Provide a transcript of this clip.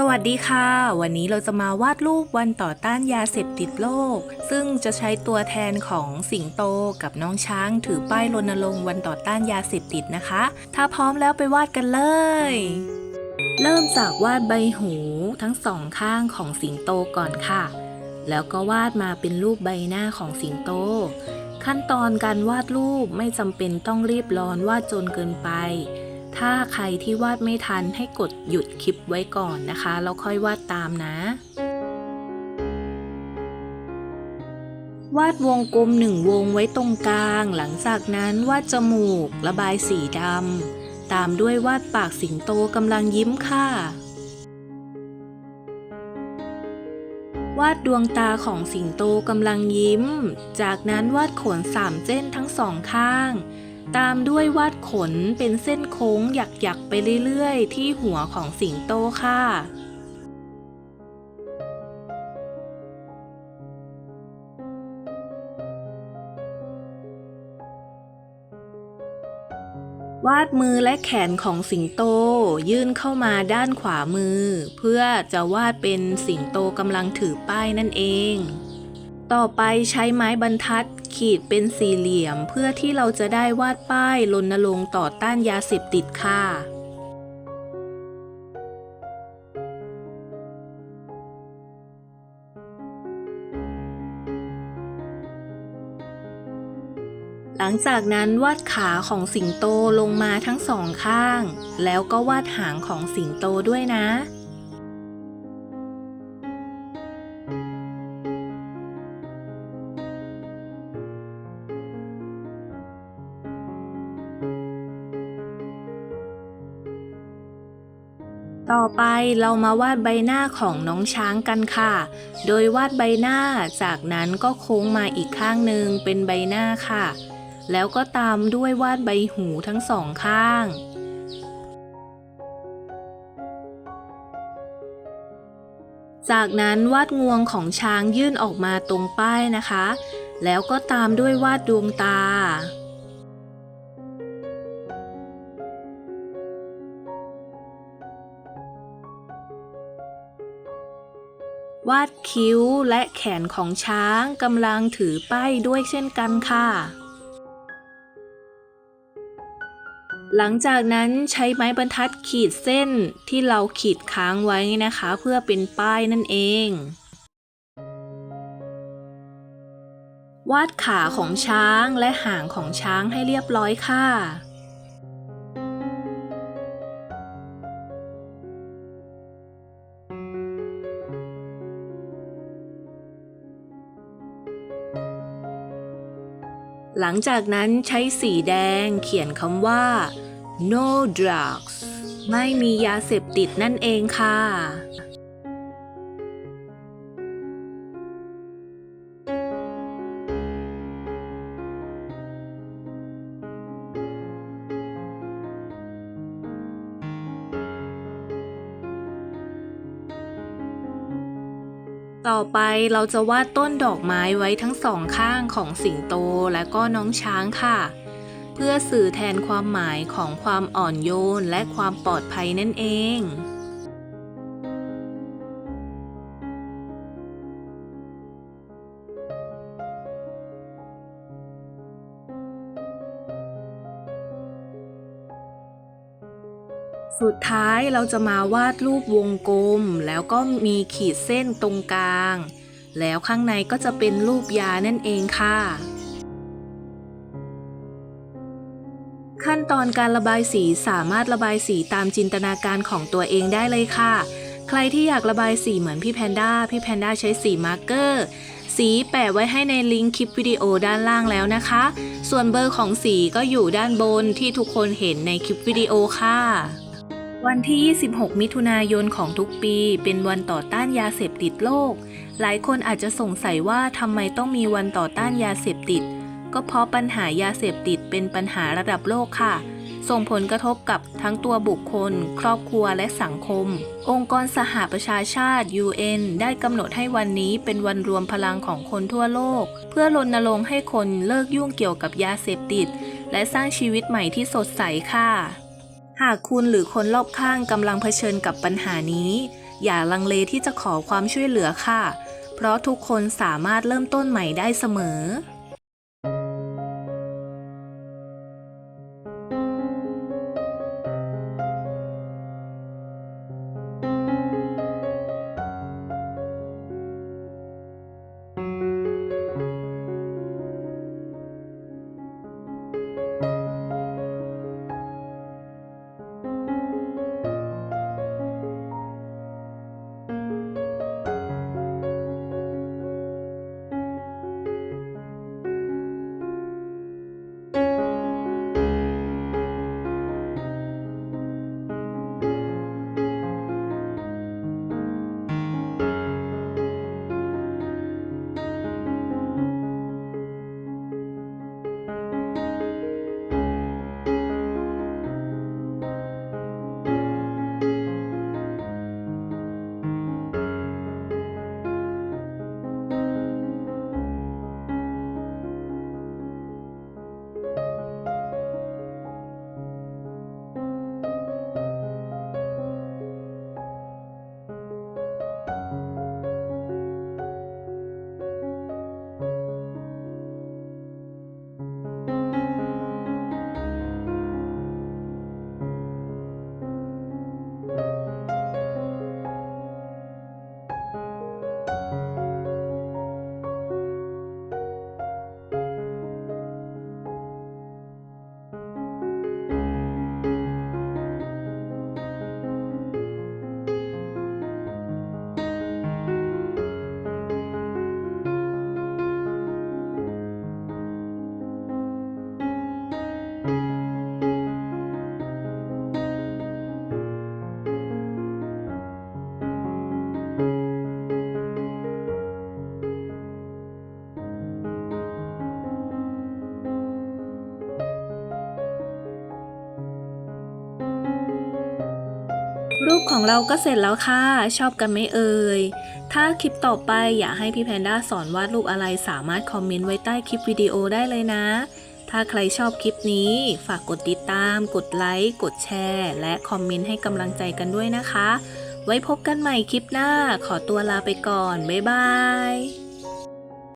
สวัสดีค่ะ วันนี้เราจะมาวาดรูปวันต่อต้านยาเสพติดโลก ซึ่งจะใช้ตัวแทนของสิงโตกับน้องช้าง ถือป้ายรณรงค์วันต่อต้านยาเสพติดนะคะ ถ้าพร้อมแล้วไปวาดกันเลย เริ่มจากวาดใบหูทั้งสองข้างของสิงโตก่อนค่ะ แล้วก็วาดมาเป็นรูปใบหน้าของสิงโต ขั้นตอนการวาดรูปไม่จำเป็นต้องรีบร้อนวาดจนเกินไป ถ้าใครที่วาดไม่ทันให้กดหยุดคลิปไว้ก่อนนะคะ แล้วค่อยวาดตามนะ วาดวงกลมหนึ่งวงไว้ตรงกลาง หลังจากนั้นวาดจมูก ระบายสีดำ ตามด้วยวาดปากสิงโตกำลังยิ้มค่ะ วาดดวงตาของสิงโตกำลังยิ้ม จากนั้นวาดขนสามเส้นทั้งสองข้าง ตามด้วยวาดขนเป็นเส้นโค้งหยักๆไปเรื่อยๆ ที่หัวของสิงโตค่ะวาดมือและแขนของสิงโต ยื่นเข้ามาด้านขวามือ เพื่อจะวาดเป็นสิงโตกำลังถือป้ายนั่นเอง ต่อไปใช้ไม้บรรทัดขีดเป็นสี่เหลี่ยม เพื่อที่เราจะได้วาดป้ายรณรงค์ต่อต้านยาเสพติดค่ะหลังจากนั้นวาดขาของสิงโตลงมาทั้งสองข้าง แล้วก็วาดหางของสิงโตด้วยนะ ต่อไปเรามาวาดใบหน้าของน้องช้างกันค่ะ โดยวาดใบหน้าจากนั้นก็โค้งมาอีกข้างหนึ่งเป็นใบหน้าค่ะ แล้วก็ตามด้วยวาดใบหูทั้งสองข้าง จากนั้นวาดงวงของช้างยื่นออกมาตรงป้ายนะคะ แล้วก็ตามด้วยวาดดวงตา วาดคิ้วและแขนของช้างกำลังถือป้ายด้วยเช่นกันค่ะ หลังจากนั้นใช้ไม้บรรทัดขีดเส้นที่เราขีดค้างไว้นะคะ เพื่อเป็นป้ายนั่นเอง วาดขาของช้างและหางของช้างให้เรียบร้อยค่ะ หลังจากนั้นใช้สีแดงเขียนคำว่า no drugs ไม่มียาเสพติดนั่นเองค่ะ ต่อไปเราจะวาดต้นดอกไม้ไว้ทั้งสองข้างของสิงโตและก็น้องช้างค่ะ เพื่อสื่อแทนความหมายของความอ่อนโยนและความปลอดภัยนั่นเอง สุดท้ายเราจะมาวาดรูปวงกลม แล้วก็มีขีดเส้นตรงกลาง แล้วข้างในก็จะเป็นรูปยานั่นเองค่ะ ขั้นตอนการระบายสีสามารถระบายสีตามจินตนาการของตัวเองได้เลยค่ะ ใครที่อยากระบายสีเหมือนพี่แพนด้า พี่แพนด้าใช้สีมาร์กเกอร์ สีแปะไว้ให้ในลิงก์คลิปวิดีโอด้านล่างแล้วนะคะ ส่วนเบอร์ของสีก็อยู่ด้านบนที่ทุกคนเห็นในคลิปวิดีโอค่ะ วันที่ 26 มิถุนายนของทุกปีเป็นวันต่อต้านยาเสพติดโลก หลายคนอาจจะสงสัยว่าทำไมต้องมีวันต่อต้านยาเสพติด ก็เพราะปัญหายาเสพติดเป็นปัญหาระดับโลกค่ะ ส่งผลกระทบกับทั้งตัวบุคคล ครอบครัวและสังคม องค์กรสหประชาชาติ UN ได้กำหนดให้วันนี้เป็นวันรวมพลังของคนทั่วโลก เพื่อรณรงค์ให้คนเลิกยุ่งเกี่ยวกับยาเสพติด และสร้างชีวิตใหม่ที่สดใสค่ะ หากคุณหรือคนรอบข้างกำลังเผชิญกับปัญหานี้ อย่าลังเลที่จะขอความช่วยเหลือค่ะ เพราะทุกคนสามารถเริ่มต้นใหม่ได้เสมอ รูปของเราก็เสร็จแล้วค่ะ ชอบกันไหมเอ่ย ถ้าคลิปต่อไปอยากให้พี่แพนด้าสอนวาดรูปอะไรสามารถคอมเมนต์ไว้ใต้คลิปวิดีโอได้เลยนะ ถ้าใครชอบคลิปนี้ ฝากกดติดตาม กดไลค์ กดแชร์ และคอมเมนต์ให้กำลังใจกันด้วยนะคะ ไว้พบกันใหม่คลิปหน้า ขอตัวลาไปก่อน บ๊ายบาย